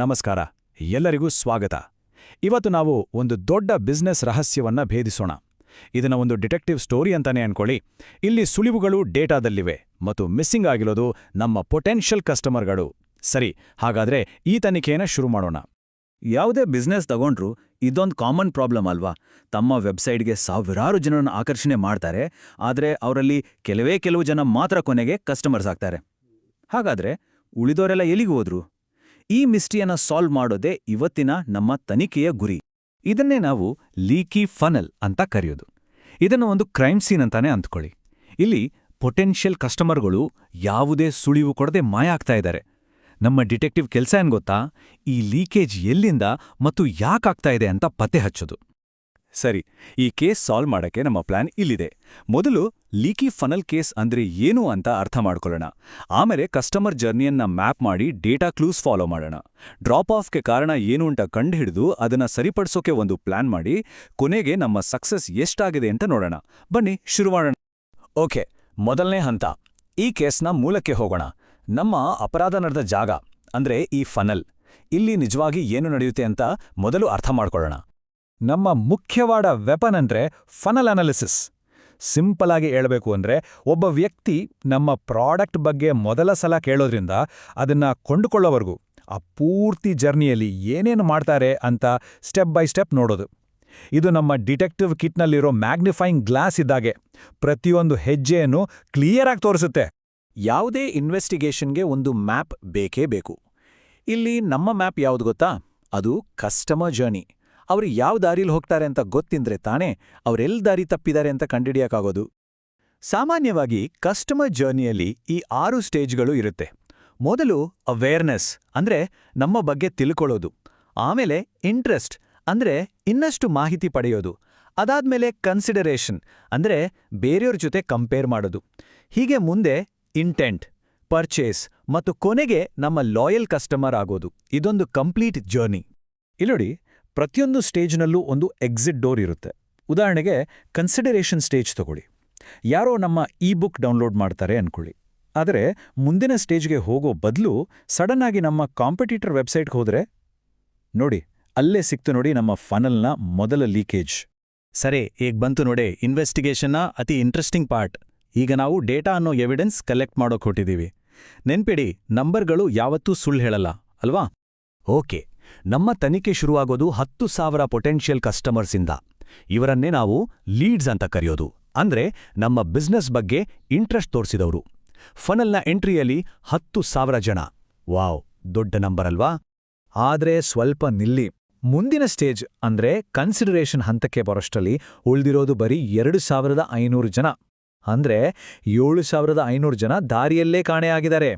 ನಮಸ್ಕಾರ. ಎಲ್ಲರಿಗೂ ಸ್ವಾಗತ. ಇವತ್ತು ನಾವು ಒಂದು ದೊಡ್ಡ ಬಿಸ್ನೆಸ್ ರಹಸ್ಯವನ್ನ ಭೇದಿಸೋಣ. ಇದನ್ನ ಒಂದು ಡಿಟೆಕ್ಟಿವ್ ಸ್ಟೋರಿ ಅಂತಾನೆ ಅನ್ಕೊಳ್ಳಿ. ಇಲ್ಲಿ ಸುಳಿವುಗಳು ಡೇಟಾದಲ್ಲಿವೆ ಮತ್ತು ಮಿಸ್ಸಿಂಗ್ ಆಗಿರೋದು ನಮ್ಮ ಪೊಟೆನ್ಷಿಯಲ್ ಕಸ್ಟಮರ್ಗಳು. ಸರಿ, ಹಾಗಾದ್ರೆ ಈ ತನಿಖೆಯನ್ನ ಶುರು ಮಾಡೋಣ. ಯಾವುದೇ ಬಿಸ್ನೆಸ್ ತಗೊಂಡ್ರು ಇದೊಂದು ಕಾಮನ್ ಪ್ರಾಬ್ಲಮ್ ಅಲ್ವಾ? ತಮ್ಮ ವೆಬ್ಸೈಟ್ಗೆ ಸಾವಿರಾರು ಜನರನ್ನು ಆಕರ್ಷಣೆ ಮಾಡ್ತಾರೆ, ಆದರೆ ಅವರಲ್ಲಿ ಕೆಲವೇ ಕೆಲವು ಜನ ಮಾತ್ರ ಕೊನೆಗೆ ಕಸ್ಟಮರ್ಸ್ ಆಗ್ತಾರೆ. ಹಾಗಾದ್ರೆ ಉಳಿದೋರೆಲ್ಲ ಎಲ್ಲಿಗೆ ಹೋದ್ರು? ಈ ಮಿಸ್ಟ್ರಿಯನ್ನ ಸಾಲ್ವ್ ಮಾಡೋದೇ ಇವತ್ತಿನ ನಮ್ಮ ತನಿಖೆಯ ಗುರಿ. ಇದನ್ನೇ ನಾವು ಲೀಕಿ ಫನಲ್ ಅಂತ ಕರೆಯೋದು. ಇದನ್ನು ಒಂದು ಕ್ರೈಮ್ ಸೀನ್ ಅಂತಾನೆ ಅಂದ್ಕೊಳ್ಳಿ. ಇಲ್ಲಿ ಪೊಟೆನ್ಷಿಯಲ್ ಕಸ್ಟಮರ್ಗಳು ಯಾವುದೇ ಸುಳಿವು ಕೊಡದೆ ಮಾಯ ಆಗ್ತಾ ಇದ್ದಾರೆ. ನಮ್ಮ ಡಿಟೆಕ್ಟಿವ್ ಕೆಲಸ ಏನ್ ಗೊತ್ತಾ? ಈ ಲೀಕೇಜ್ ಎಲ್ಲಿಂದ ಮತ್ತು ಯಾಕಾಗ್ತಾ ಇದೆ ಅಂತ ಪತ್ತೆ ಹಚ್ಚೋದು. ಸರಿ, ಈ ಕೇಸ್ ಸಾಲ್ವ್ ಮಾಡಕ್ಕೆ ನಮ್ಮ ಪ್ಲಾನ್ ಇಲ್ಲಿದೆ. ಮೊದಲು ಲೀಕಿ ಫನಲ್ ಕೇಸ್ ಅಂದ್ರೆ ಏನು ಅಂತ ಅರ್ಥ ಮಾಡ್ಕೊಳ್ಳೋಣ. ಆಮೇಲೆ ಕಸ್ಟಮರ್ ಜರ್ನಿಯನ್ನ ಮ್ಯಾಪ್ ಮಾಡಿ ಡೇಟಾ ಕ್ಲೂಸ್ ಫಾಲೋ ಮಾಡೋಣ. ಡ್ರಾಪ್ ಆಫ್ಗೆ ಕಾರಣ ಏನು ಅಂತ ಕಂಡುಹಿಡಿದು ಅದನ್ನ ಸರಿಪಡಿಸೋಕೆ ಒಂದು ಪ್ಲಾನ್ ಮಾಡಿ, ಕೊನೆಗೆ ನಮ್ಮ ಸಕ್ಸಸ್ ಎಷ್ಟಾಗಿದೆ ಅಂತ ನೋಡೋಣ. ಬನ್ನಿ ಶುರು ಮಾಡೋಣ ಓಕೆ, ಮೊದಲನೇ ಹಂತ. ಈ ಕೇಸ್ನ ಮೂಲಕ್ಕೆ ಹೋಗೋಣ. ನಮ್ಮ ಅಪರಾಧ ನಡೆದ ಜಾಗ, ಅಂದ್ರೆ ಈ ಫನಲ್. ಇಲ್ಲಿ ನಿಜವಾಗಿ ಏನು ನಡೆಯುತ್ತೆ ಅಂತ ಮೊದಲು ಅರ್ಥ ಮಾಡ್ಕೊಳ್ಳೋಣ. ನಮ್ಮ ಮುಖ್ಯವಾದ ವೆಪನ್ ಅಂದ್ರೆ ಫನಲ್ ಅನಾಲಿಸಿಸ್ ಸಿಂಪಲ್ ಆಗಿ ಹೇಳಬೇಕು ಅಂದ್ರೆ ಒಬ್ಬ ವ್ಯಕ್ತಿ ನಮ್ಮ ಪ್ರಾಡಕ್ಟ್ ಬಗ್ಗೆ ಮೊದಲ ಸಲ ಕೇಳೋದ್ರಿಂದ ಅದನ್ನ ಕೊಂಡುಕೊಳ್ಳೋವರೆಗೂ, ಆ ಪೂರ್ತಿ ಜರ್ನಿಯಲ್ಲಿ ಏನೇನು ಮಾಡ್ತಾರೆ ಅಂತ ಸ್ಟೆಪ್ ಬೈ ಸ್ಟೆಪ್ ನೋಡೋದು. ಇದು ನಮ್ಮ ಡಿಟೆಕ್ಟಿವ್ ಕಿಟ್ನಲ್ಲಿರೋ ಮ್ಯಾಗ್ನಿಫೈಯಿಂಗ್ ಗ್ಲಾಸ್ ಇದ್ದಾಗೆ. ಪ್ರತಿಯೊಂದು ಹೆಜ್ಜೆಯನ್ನು ಕ್ಲಿಯರಾಗಿ ತೋರಿಸುತ್ತೆ. ಯಾವುದೇ ಇನ್ವೆಸ್ಟಿಗೇಷನ್ಗೆ ಒಂದು ಮ್ಯಾಪ್ ಬೇಕೇ ಬೇಕು. ಇಲ್ಲಿ ನಮ್ಮ ಮ್ಯಾಪ್ ಯಾವುದು ಗೊತ್ತಾ? ಅದು ಕಸ್ಟಮರ್ ಜರ್ನಿ ಅವ್ರು ಯಾವ ದಾರಿಲಿ ಹೋಗ್ತಾರೆ ಅಂತ ಗೊತ್ತಿಂದ್ರೆ ತಾನೇ ಅವರೆಲ್ಲ ದಾರಿ ತಪ್ಪಿದ್ದಾರೆ ಅಂತ ಕಂಡಿಡಿಯಕ್ಕಾಗೋದು ಸಾಮಾನ್ಯವಾಗಿ ಕಸ್ಟಮರ್ ಜರ್ನಿಯಲ್ಲಿ ಈ ಆರು ಸ್ಟೇಜ್ಗಳು ಇರುತ್ತೆ. ಮೊದಲು ಅವೇರ್ನೆಸ್ ಅಂದ್ರೆ ನಮ್ಮ ಬಗ್ಗೆ ತಿಳ್ಕೊಳ್ಳೋದು. ಆಮೇಲೆ ಇಂಟ್ರೆಸ್ಟ್ ಅಂದ್ರೆ ಇನ್ನಷ್ಟು ಮಾಹಿತಿ ಪಡೆಯೋದು. ಅದಾದ್ಮೇಲೆ ಕನ್ಸಿಡರೇಷನ್ ಅಂದ್ರೆ ಬೇರೆಯವ್ರ ಜೊತೆ ಕಂಪೇರ್ ಮಾಡೋದು. ಹೀಗೆ ಮುಂದೆ ಇಂಟೆಂಟ್, ಪರ್ಚೇಸ್ ಮತ್ತು ಕೊನೆಗೆ ನಮ್ಮ ಲಾಯಲ್ ಕಸ್ಟಮರ್ ಆಗೋದು. ಇದೊಂದು ಕಂಪ್ಲೀಟ್ ಜರ್ನಿ. ಇಲ್ಲೋಡಿ ಪ್ರತಿಯೊಂದು ಸ್ಟೇಜ್ನಲ್ಲೂ ಒಂದು ಎಕ್ಸಿಟ್ ಡೋರ್ ಇರುತ್ತೆ. ಉದಾಹರಣೆಗೆ, ಕನ್ಸಿಡರೇಷನ್ ಸ್ಟೇಜ್ ತಗೊಳ್ಳಿ. ಯಾರೋ ನಮ್ಮ ಇ ಬುಕ್ ಡೌನ್ಲೋಡ್ ಮಾಡ್ತಾರೆ ಅನ್ಕೊಳ್ಳಿ. ಆದರೆ, ಮುಂದಿನ ಸ್ಟೇಜ್ಗೆ ಹೋಗೋ ಬದಲು ಸಡನ್ ಆಗಿ ನಮ್ಮ ಕಾಂಪಿಟೀಟರ್ ವೆಬ್ಸೈಟ್ಗೆ ಹೋದರೆ? ನೋಡಿ, ಅಲ್ಲೇ ಸಿಕ್ತು ನೋಡಿ ನಮ್ಮ ಫನಲ್ನ ಮೊದಲ ಲೀಕೇಜ್. ಸರಿ, ಈಗ ಬಂತು ನೋಡಿ, ಇನ್ವೆಸ್ಟಿಗೇಷನ್ನ ಅತಿ ಇಂಟ್ರೆಸ್ಟಿಂಗ್ ಪಾರ್ಟ್. ಈಗ ನಾವು ಡೇಟಾ ಅನ್ನೋ ಎವಿಡೆನ್ಸ್ ಕಲೆಕ್ಟ್ ಮಾಡೋಕೆ ಹೊಟ್ಟಿದ್ದೀವಿ ನೆನ್ಪಿಡಿ, ನಂಬರ್ಗಳು ಯಾವತ್ತೂ ಸುಳ್ಳು ಹೇಳಲ್ಲ, ಅಲ್ವಾ? ಓಕೆ. ನಮ್ಮ ತನಿಖೆ ಶುರುವಾಗೋದು ಹತ್ತು ಸಾವಿರ ಪೊಟೆನ್ಷಿಯಲ್ ಕಸ್ಟಮರ್ಸಿಂದ. ಇವರನ್ನೇ ನಾವು ಲೀಡ್ಸ್ ಅಂತ ಕರೆಯೋದು. ಅಂದ್ರೆ ನಮ್ಮ ಬಿಸ್ನೆಸ್ ಬಗ್ಗೆ ಇಂಟ್ರೆಸ್ಟ್ ತೋರಿಸಿದವರು. ಫನಲ್ನ ಎಂಟ್ರಿಯಲ್ಲಿ ಹತ್ತು ಸಾವಿರ ಜನ. ವಾವ್, ದೊಡ್ಡ ನಂಬರ್ ಅಲ್ವಾ? ಆದ್ರೆ ಸ್ವಲ್ಪ ನಿಲ್ಲಿ. ಮುಂದಿನ ಸ್ಟೇಜ್ ಅಂದ್ರೆ ಕನ್ಸಿಡರೇಷನ್ ಹಂತಕ್ಕೆ ಬರೋಷ್ಟರಲ್ಲಿ ಉಳಿದಿರೋದು ಬರೀ ಎರಡು ಸಾವಿರದ ಐನೂರು ಜನ. ಅಂದ್ರೆ ಏಳು ಸಾವಿರದ ಐನೂರು ಜನ ದಾರಿಯಲ್ಲೇ ಕಾಣೆಯಾಗಿದ್ದಾರೆ.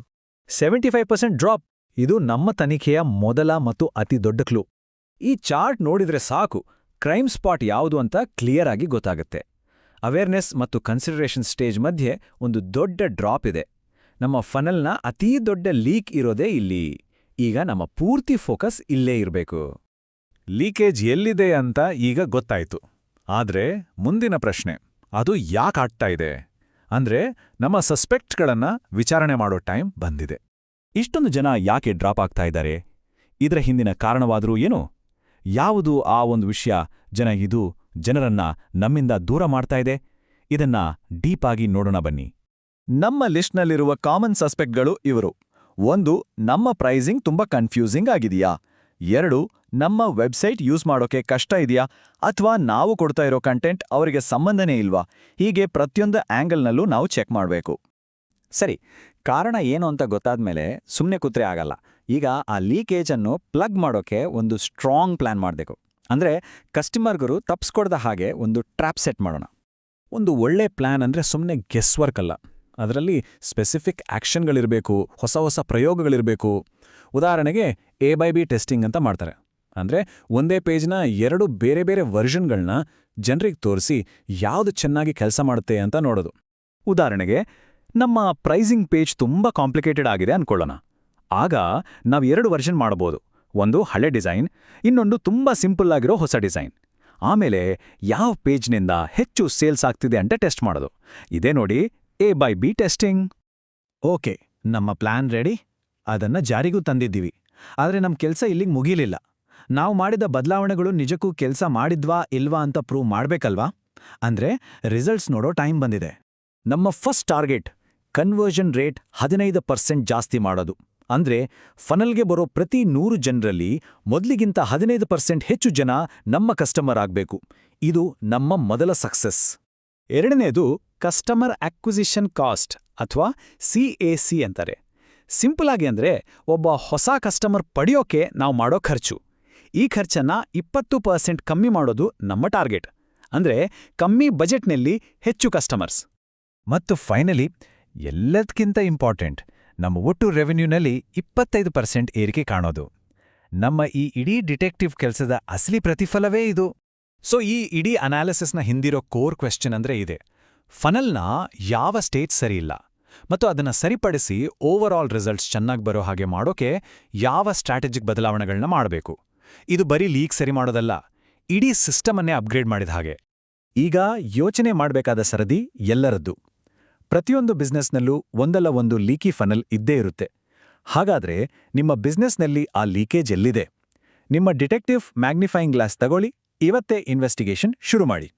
Seventy five percent drop. ಇದು ನಮ್ಮ ತನಿಖೆಯ ಮೊದಲ ಮತ್ತು ಅತಿ ದೊಡ್ಡ ಕ್ಲೂ. ಈ ಚಾರ್ಟ್ ನೋಡಿದ್ರೆ ಸಾಕು, ಕ್ರೈಮ್ ಸ್ಪಾಟ್ ಯಾವುದು ಅಂತ ಕ್ಲಿಯರ್ ಆಗಿ ಗೊತ್ತಾಗುತ್ತೆ. ಅವೇರ್ನೆಸ್ ಮತ್ತು ಕನ್ಸಿಡರೇಷನ್ ಸ್ಟೇಜ್ ಮಧ್ಯೆ ಒಂದು ದೊಡ್ಡ ಡ್ರಾಪ್ ಇದೆ. ನಮ್ಮ ಫನಲ್ನ ಅತೀ ದೊಡ್ಡ ಲೀಕ್ ಇರೋದೇ ಇಲ್ಲಿ. ಈಗ ನಮ್ಮ ಪೂರ್ತಿ ಫೋಕಸ್ ಇಲ್ಲೇ ಇರಬೇಕು. ಲೀಕೇಜ್ ಎಲ್ಲಿದೆ ಅಂತ ಈಗ ಗೊತ್ತಾಯ್ತು. ಆದ್ರೆ ಮುಂದಿನ ಪ್ರಶ್ನೆ, ಅದು ಯಾಕಾಗ್ತಾ ಇದೆ? ಅಂದ್ರೆ ನಮ್ಮ ಸಸ್ಪೆಕ್ಟ್ಗಳನ್ನ ವಿಚಾರಣೆ ಮಾಡೋ ಟೈಮ್ ಬಂದಿದೆ. ಇಷ್ಟೊಂದು ಜನ ಯಾಕೆ ಡ್ರಾಪ್ ಆಗ್ತಾ ಇದ್ದಾರೆ? ಇದರ ಹಿಂದಿನ ಕಾರಣವಾದರೂ ಏನು? ಯಾವುದು ಆ ಒಂದು ವಿಷಯ? ಜನ ಇದು ಜನರನ್ನ ನಮ್ಮಿಂದ ದೂರ ಮಾಡ್ತಾ ಇದೆ? ಇದನ್ನ ಡೀಪ್ ಆಗಿ ನೋಡೋಣ ಬನ್ನಿ. ನಮ್ಮ ಲಿಸ್ಟ್ನಲ್ಲಿರುವ ಕಾಮನ್ ಸಸ್ಪೆಕ್ಟ್ಗಳು ಇವರು. ಒಂದು, ನಮ್ಮ ಪ್ರೈಸಿಂಗ್ ತುಂಬಾ ಕನ್ಫ್ಯೂಸಿಂಗ್ ಆಗಿದೆಯಾ? ಎರಡು, ನಮ್ಮ ವೆಬ್ಸೈಟ್ ಯೂಸ್ ಮಾಡೋಕೆ ಕಷ್ಟ ಇದೆಯಾ? ಅಥವಾ ನಾವು ಕೊಡ್ತಾ ಇರೋ ಕಂಟೆಂಟ್ ಅವರಿಗೆ ಸಂಬಂಧನೇ ಇಲ್ವಾ? ಹೀಗೆ ಪ್ರತಿಯೊಂದು ಆಂಗಲ್ನಲ್ಲೂ ನಾವು ಚೆಕ್ ಮಾಡಬೇಕು. ಸರಿ ಕಾರಣ ಏನು ಅಂತ ಗೊತ್ತಾದ್ಮೇಲೆ ಸುಮ್ಮನೆ ಕೂತ್ರೆ ಆಗಲ್ಲ. ಈಗ ಆ ಲೀಕೇಜನ್ನು ಪ್ಲಗ್ ಮಾಡೋಕೆ ಒಂದು ಸ್ಟ್ರಾಂಗ್ ಪ್ಲಾನ್ ಮಾಡಬೇಕು. ಅಂದ್ರೆ ಕಸ್ಟಮರ್ಗರು ತಪ್ಸ್ಕೊಡ್ದ ಹಾಗೆ ಒಂದು ಟ್ರ್ಯಾಪ್ ಸೆಟ್ ಮಾಡೋಣ. ಒಂದು ಒಳ್ಳೆ ಪ್ಲಾನ್ ಅಂದ್ರೆ ಸುಮ್ಮನೆ ಗೆಸ್ ವರ್ಕ್ ಅಲ್ಲ. ಅದರಲ್ಲಿ ಸ್ಪೆಸಿಫಿಕ್ ಆ್ಯಕ್ಷನ್ಗಳಿರಬೇಕು ಹೊಸ ಹೊಸ ಪ್ರಯೋಗಗಳಿರಬೇಕು. ಉದಾಹರಣೆಗೆ ಎ ಬೈ ಬಿ ಟೆಸ್ಟಿಂಗ್ ಅಂತ ಮಾಡ್ತಾರೆ. ಅಂದ್ರೆ ಒಂದೇ ಪೇಜ್ನ ಎರಡು ಬೇರೆ ಬೇರೆ ವರ್ಷನ್ಗಳನ್ನ ಜನರಿಗೆ ತೋರಿಸಿ ಯಾವುದು ಚೆನ್ನಾಗಿ ಕೆಲಸ ಮಾಡುತ್ತೆ ಅಂತ ನೋಡೋದು. ಉದಾಹರಣೆಗೆ ನಮ್ಮ ಪ್ರೈಸಿಂಗ್ ಪೇಜ್ ತುಂಬಾ ಕಾಂಪ್ಲಿಕೇಟೆಡ್ ಆಗಿದೆ ಅನ್ಕೊಳ್ಳೋಣ. ಆಗ ನಾವು ಎರಡು ವರ್ಷನ್ ಮಾಡಬಹುದು ಒಂದು ಹಳೆ ಡಿಸೈನ್ ಇನ್ನೊಂದು ತುಂಬಾ ಸಿಂಪಲ್ ಆಗಿರೋ ಹೊಸ ಡಿಸೈನ್ ಆಮೇಲೆ ಯಾವ ಪೇಜ್ನಿಂದ ಹೆಚ್ಚು ಸೇಲ್ಸ್ ಆಗ್ತಿದೆ ಅಂತ ಟೆಸ್ಟ್ ಮಾಡೋದು. ಇದೇ ನೋಡಿ A by B testing okay ನಮ್ಮ ಪ್ಲಾನ್ ರೆಡಿ ಅದನ್ನ ಜಾರಿಗೂ ತಂದಿದ್ದೀವಿ. ಆದರೆ ನಮ್ಮ ಕೆಲಸ ಇಲ್ಲಿಗೆ ಮುಗಿಲಿಲ್ಲ. ನಾವು ಮಾಡಿದ ಬದಲಾವಣೆಗಳು ನಿಜಕ್ಕೂ ಕೆಲಸ ಮಾಡಿದ್ವಾ ಇಲ್ವಾ ಅಂತ ಪ್ರೂವ್ ಮಾಡಬೇಕಲ್ವಾ? ಅಂದ್ರೆ ರಿಸಲ್ಟ್ಸ್ ನೋಡೋ ಟೈಮ್ ಬಂದಿದೆ. ನಮ್ಮ ಫಸ್ಟ್ ಟಾರ್ಗೆಟ್ ಕನ್ವರ್ಷನ್ ರೇಟ್ ಹದಿನೈದು ಪರ್ಸೆಂಟ್ ಜಾಸ್ತಿ ಮಾಡೋದು. ಅಂದ್ರೆ ಫನಲ್ಗೆ ಬರೋ ಪ್ರತಿ ನೂರು ಜನರಲ್ಲಿ ಮೊದಲಿಗಿಂತ ಹದಿನೈದು ಪರ್ಸೆಂಟ್ ಹೆಚ್ಚು ಜನ ನಮ್ಮ ಕಸ್ಟಮರ್ ಆಗಬೇಕು. ಇದು ನಮ್ಮ ಮೊದಲ ಸಕ್ಸಸ್ ಎರಡನೇದು ಕಸ್ಟಮರ್ ಅಕ್ವಿಸಿಷನ್ ಕಾಸ್ಟ್ ಅಥವಾ ಸಿ ಎ ಸಿ ಅಂತಾರೆ. ಸಿಂಪಲ್ ಆಗಿ ಅಂದ್ರೆ ಒಬ್ಬ ಹೊಸ ಕಸ್ಟಮರ್ ಪಡೆಯೋಕೆ ನಾವು ಮಾಡೋ ಖರ್ಚು. ಈ ಖರ್ಚನ್ನ ಇಪ್ಪತ್ತು ಪರ್ಸೆಂಟ್ ಕಮ್ಮಿ ಮಾಡೋದು ನಮ್ಮ ಟಾರ್ಗೆಟ್ ಅಂದ್ರೆ ಕಮ್ಮಿ ಬಜೆಟ್ನಲ್ಲಿ ಹೆಚ್ಚು ಕಸ್ಟಮರ್ಸ್ ಮತ್ತು ಫೈನಲಿ ಎಲ್ಲದಕ್ಕಿಂತ ಇಂಪಾರ್ಟೆಂಟ್, ನಮ್ಮ ಒಟ್ಟು ರೆವೆನ್ಯೂನಲ್ಲಿ ಇಪ್ಪತ್ತೈದು ಪರ್ಸೆಂಟ್ ಏರಿಕೆ ಕಾಣೋದು. ನಮ್ಮ ಈ ಇಡೀ ಡಿಟೆಕ್ಟಿವ್ ಕೆಲಸದ ಅಸಲಿ ಪ್ರತಿಫಲವೇ ಇದು. ಸೊ ಈ ಇಡೀ ಅನಾಲಿಸಿಸ್ನ ಹಿಂದಿರೋ ಕೋರ್ ಕ್ವೆಶ್ಚನ್ ಅಂದ್ರೆ ಇದೆ. ಫನಲ್ನ ಯಾವ ಸ್ಟೇಟ್ ಸರಿಯಿಲ್ಲ ಮತ್ತು ಅದನ್ನ ಸರಿಪಡಿಸಿ ಓವರ್ ಆಲ್ ರಿಸಲ್ಟ್ಸ್ ಚೆನ್ನಾಗಿ ಬರೋ ಹಾಗೆ ಮಾಡೋಕೆ ಯಾವ ಸ್ಟ್ರಾಟಜಿಕ್ ಬದಲಾವಣೆಗಳನ್ನ ಮಾಡಬೇಕು. ಇದು ಬರೀ ಲೀಕ್ ಸರಿ ಮಾಡೋದಲ್ಲ, ಇಡೀ ಸಿಸ್ಟಮನ್ನೇ ಅಪ್ಗ್ರೇಡ್ ಮಾಡಿದ ಹಾಗೆ. ಈಗ ಯೋಚನೆ ಮಾಡಬೇಕಾದ ಸರದಿ ಎಲ್ಲರದ್ದು. ಪ್ರತಿಯೊಂದು ಬಿಸ್ನೆಸ್ನಲ್ಲೂ ಒಂದಲ್ಲ ಒಂದು ಲೀಕಿ ಫನಲ್ ಇದ್ದೇ ಇರುತ್ತೆ. ಹಾಗಾದ್ರೆ ನಿಮ್ಮ ಬಿಸ್ನೆಸ್ನಲ್ಲಿ ಆ ಲೀಕೇಜ್ ಎಲ್ಲಿದೆ? ನಿಮ್ಮ ಡಿಟೆಕ್ಟಿವ್ ಮ್ಯಾಗ್ನಿಫೈಯಿಂಗ್ ಗ್ಲಾಸ್ ತಗೊಳ್ಳಿ, ಇವತ್ತೇ ಇನ್ವೆಸ್ಟಿಗೇಷನ್ ಶುರು ಮಾಡಿ.